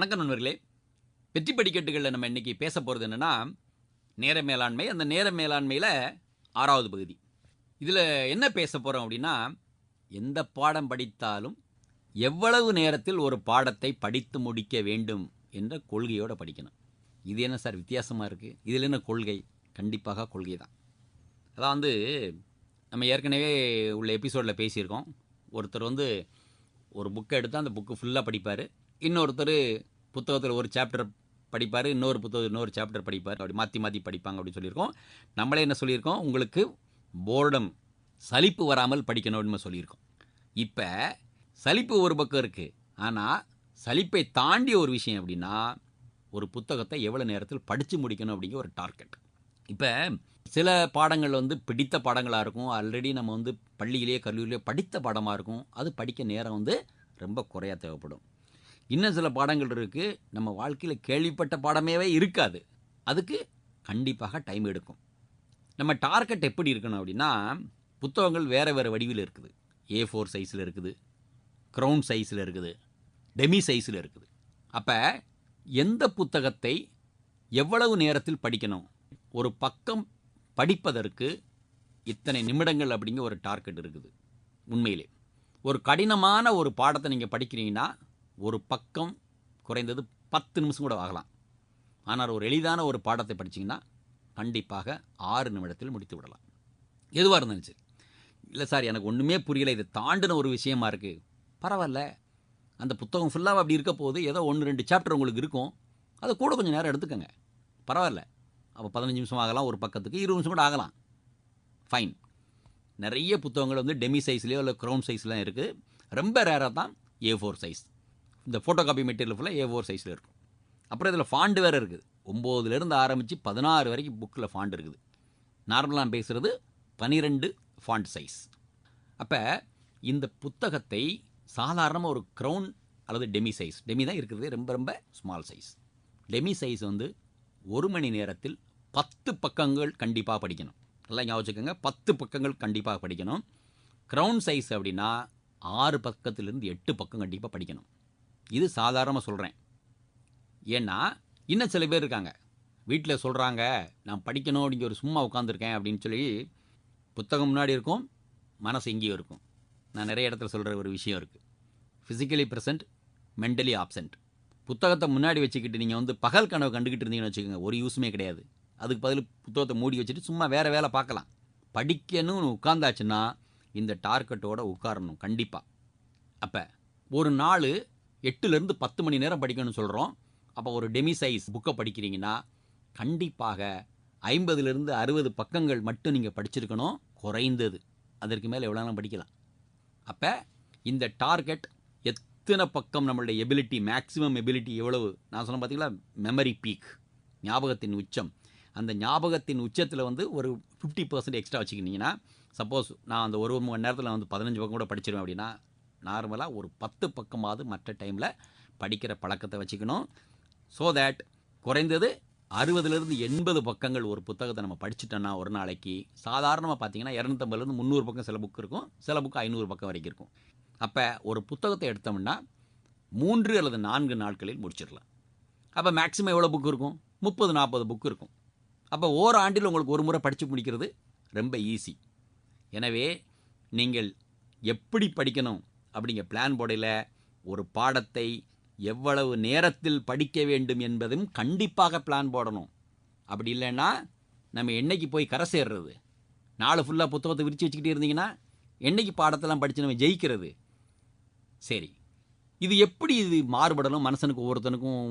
வணக்கம் நண்பர்களே. வெற்றி படிக்கட்டுகளில் நம்ம இன்றைக்கி பேச போகிறது என்னென்னா நேர மேலாண்மை அந்த நேர மேலாண்மையில் ஆறாவது பகுதி. இதில் என்ன பேச போகிறோம் அப்படின்னா எந்த பாடம் படித்தாலும் எவ்வளவு நேரத்தில் ஒரு பாடத்தை படித்து முடிக்க வேண்டும் என்ற கொள்கையோடு படிக்கணும். இது என்ன சார் வித்தியாசமாக இருக்குது இதில் என்ன கொள்கை? கண்டிப்பாக கொள்கை தான். அதான் வந்து நம்ம ஏற்கனவே உள்ள எபிசோடில் பேசியிருக்கோம். ஒருத்தர் வந்து ஒரு புக்கை எடுத்து அந்த புக்கு ஃபுல்லாக படிப்பார். இன்னொருத்தர் புத்தகத்தில் ஒரு சாப்டர் படிப்பார் இன்னொரு புத்தகம் இன்னொரு சாப்டர் படிப்பார். அப்படி மாற்றி மாற்றி படிப்பாங்க அப்படின்னு சொல்லியிருக்கோம். நம்மளே என்ன சொல்லியிருக்கோம்? உங்களுக்கு போர்டம் சலிப்பு வராமல் படிக்கணும் அப்படின்னு சொல்லியிருக்கோம். இப்போ சலிப்பு ஒரு பக்கம் இருக்குது ஆனால் சலிப்பை தாண்டிய ஒரு விஷயம் அப்படின்னா ஒரு புத்தகத்தை எவ்வளோ நேரத்தில் படித்து முடிக்கணும் அப்படிங்கிற ஒரு டார்கெட் இப்போ சில பாடங்கள் வந்து பிடித்த பாடங்களாக இருக்கும். ஆல்ரெடி நம்ம வந்து பள்ளியிலேயே கல்லூரியிலேயே படித்த பாடமாக இருக்கும். அது படிக்க நேரம் வந்து ரொம்ப குறையா தேவைப்படும். இன்னும் சில பாடங்கள் இருக்குது நம்ம வாழ்க்கையில் கேள்விப்பட்ட பாடமேவே இருக்காது. அதுக்கு கண்டிப்பாக டைம் எடுக்கும். நம்ம டார்கெட் எப்படி இருக்கணும் அப்படின்னா புத்தகங்கள் வேறு வேறு வடிவில் இருக்குது. ஏ ஃபோர் சைஸில் இருக்குது. க்ரௌன் சைஸில் இருக்குது. டெமி சைஸில் இருக்குது. அப்போ எந்த புத்தகத்தை எவ்வளவு நேரத்தில் படிக்கணும்? ஒரு பக்கம் படிப்பதற்கு இத்தனை நிமிடங்கள் அப்படிங்கிற ஒரு டார்கெட் இருக்குது உண்மையிலே. ஒரு கடினமான ஒரு பாடத்தை நீங்கள் படிக்கிறீங்கன்னா ஒரு பக்கம் குறைந்தது பத்து நிமிஷம் கூட ஆகலாம். ஆனால் ஒரு எளிதான ஒரு பாடத்தை படிச்சிங்கன்னா கண்டிப்பாக ஆறு நிமிடத்தில் முடித்து விடலாம். எதுவாக இருந்தாலும் சரி. இல்லை சார் எனக்கு ஒன்றுமே புரியலை. இதை தாண்டின ஒரு விஷயமா இருக்குது பரவாயில்ல. அந்த புத்தகம் ஃபுல்லாக அப்படி இருக்க போது ஏதோ ஒன்று ரெண்டு சாப்டர் உங்களுக்கு இருக்கும். அதை கூட கொஞ்சம் நேரம் எடுத்துக்கோங்க. பரவாயில்ல. அப்போ பதினஞ்சு நிமிஷம் ஆகலாம் ஒரு பக்கத்துக்கு இருபது நிமிஷம் கூட ஆகலாம். ஃபைன் நிறைய புத்தகங்கள் வந்து டெமி சைஸ்லேயோ இல்லை க்ரௌன் சைஸ்லாம் இருக்குது ரொம்ப ரேராக தான் ஏ ஃபோர் சைஸ் இந்த ஃபோட்டோ காப்பி மெட்டீரியல் ஃபுல்லாக ஏ ஃபோர் சைஸில் இருக்கும். அப்புறம் இதில் ஃபாண்டு வேறு இருக்குது. ஒம்போதுலேருந்து ஆரம்பித்து பதினாறு வரைக்கும் புக்கில் ஃபாண்ட் இருக்குது. நார்மலாக பேசுகிறது பனிரெண்டு ஃபாண்ட் சைஸ் அப்போ இந்த புத்தகத்தை சாதாரணமாக ஒரு க்ரௌன் அல்லது டெமி சைஸ் டெமி தான் இருக்கிறது ரொம்ப ரொம்ப ஸ்மால் சைஸ் டெமி சைஸ் வந்து ஒரு மணி நேரத்தில் பத்து பக்கங்கள் கண்டிப்பாக படிக்கணும். நல்லா ஞாபகம் வச்சுக்கோங்க பத்து பக்கங்கள் கண்டிப்பாக படிக்கணும். க்ரௌன் சைஸ் அப்படின்னா ஆறு பக்கத்துலேருந்து எட்டு பக்கம் கண்டிப்பாக படிக்கணும். இது சாதாரணமாக சொல்கிறேன் ஏன்னா இன்னும் சில பேர் இருக்காங்க. வீட்டில் சொல்கிறாங்க நான் படிக்கணும் அப்படிங்கிற ஒரு சும்மா உட்காந்துருக்கேன் அப்படின்னு சொல்லி புத்தகம் முன்னாடி இருக்கும் மனசு எங்கேயும் இருக்கும். நான் நிறைய இடத்துல சொல்கிற ஒரு விஷயம் இருக்குது ஃபிசிக்கலி ப்ரெசன்ட் மென்டலி ஆப்சென்ட் புத்தகத்தை முன்னாடி வச்சுக்கிட்டு நீங்கள் வந்து பகல் கனவு கண்டுக்கிட்டு இருந்தீங்கன்னு வச்சுக்கோங்க ஒரு யூஸுமே கிடையாது. அதுக்கு பதில் புத்தகத்தை மூடி வச்சுட்டு சும்மா வேறு வேலை பார்க்கலாம். படிக்கணும்னு உட்காந்தாச்சுன்னா இந்த டார்கெட்டோட உட்காரணும் கண்டிப்பாக அப்போ ஒரு நாள் எட்டுலேருந்து பத்து மணி நேரம் படிக்கணும்னு சொல்கிறோம் அப்போ ஒரு டெமி சைஸ் புக்கை படிக்கிறீங்கன்னா கண்டிப்பாக ஐம்பதுலேருந்து அறுபது பக்கங்கள் மட்டும் நீங்கள் படிச்சிருக்கணும். குறைந்தது. அதற்கு மேலே எவ்வளோ படிக்கலாம். அப்போ இந்த டார்கெட் எத்தனை பக்கம் நம்மளுடைய எபிலிட்டி மேக்ஸிமம் எபிலிட்டி எவ்வளவு? நான் சொன்ன பார்த்தீங்களா மெமரி பீக் ஞாபகத்தின் உச்சம். அந்த ஞாபகத்தின் உச்சத்தில் வந்து ஒரு ஃபிஃப்டி பர்சன்ட் எக்ஸ்ட்ரா வச்சுக்கிட்டிங்கன்னா சப்போஸ் நான் அந்த ஒரு மணி நேரத்தில் வந்து பதினஞ்சு பக்கம் கூட படிச்சிருவேன் அப்படின்னா நார்மலாக ஒரு பத்து பக்கமாவது மற்ற டைமில் படிக்கிற பழக்கத்தை வச்சுக்கணும். ஸோ தேட் குறைந்தது அறுபதுலேருந்து எண்பது பக்கங்கள் ஒரு புத்தகத்தை நம்ம படிச்சிட்டோன்னா ஒரு நாளைக்கு சாதாரணமாக பார்த்தீங்கன்னா இரநூத்தம்பதுலேருந்து முந்நூறு பக்கம் சில புக் இருக்கும் சில புக் ஐநூறு பக்கம் வரைக்கும் இருக்கும். அப்போ ஒரு புத்தகத்தை எடுத்தோம்னா மூன்று அல்லது நான்கு நாட்களில் முடிச்சிடலாம். அப்போ மேக்ஸிமம் எவ்வளோ புக் இருக்கும்? முப்பது நாற்பது புக் இருக்கும். அப்போ ஓராண்டில் உங்களுக்கு ஒரு முறை படித்து முடிக்கிறது ரொம்ப ஈஸி எனவே நீங்கள் எப்படி படிக்கணும் அப்படிங்கிற பிளான் போடையில் ஒரு பாடத்தை எவ்வளவு நேரத்தில் படிக்க வேண்டும் என்பதும் கண்டிப்பாக பிளான் போடணும். அப்படி இல்லைன்னா நம்ம என்னைக்கு போய் கரை சேர்றது? நாலு ஃபுல்லாக புத்தகத்தை விரித்து வச்சுக்கிட்டே இருந்தீங்கன்னா என்னைக்கு பாடத்தெல்லாம் படித்து நம்ம ஜெயிக்கிறது? சரி இது எப்படி இது மாறுபடணும்? மனுஷனுக்கு ஒவ்வொருத்தனுக்கும்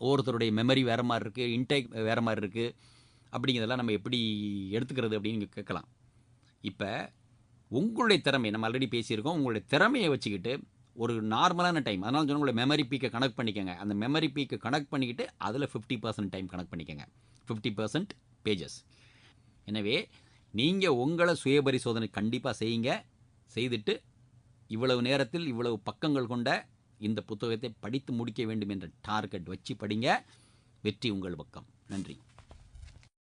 ஒவ்வொருத்தருடைய மெமரி வேறு மாதிரி இருக்குது இன்டேக் வேறு மாதிரி இருக்குது அப்படிங்கிறதெல்லாம் நம்ம எப்படி எடுத்துக்கிறது அப்படின்னு நீங்கள் கேட்கலாம். இப்போ உங்களுடைய திறமை நம்ம ஆல்ரெடி பேசியிருக்கோம். உங்களுடைய திறமையை வச்சுக்கிட்டு ஒரு நார்மலான டைம் அதனால் சொன்ன உங்களுடைய மெமரி பீக்கை கனெக்ட் பண்ணிக்கோங்க. அந்த மெமரி பீக்கை கனெக்ட் பண்ணிக்கிட்டு அதில் ஃபிஃப்டி பர்சன்ட் டைம் கனெக்ட் பண்ணிக்கோங்க. ஃபிஃப்டி பர்சன்ட் பேஜஸ் எனவே நீங்கள் உங்களை சுய பரிசோதனை கண்டிப்பாக செய்யுங்க. செய்துட்டு இவ்வளவு நேரத்தில் இவ்வளவு பக்கங்கள் கொண்ட இந்த புத்தகத்தை படித்து முடிக்க வேண்டும் என்ற டார்கெட் வச்சு படிங்க. வெற்றி உங்கள் பக்கம். நன்றி.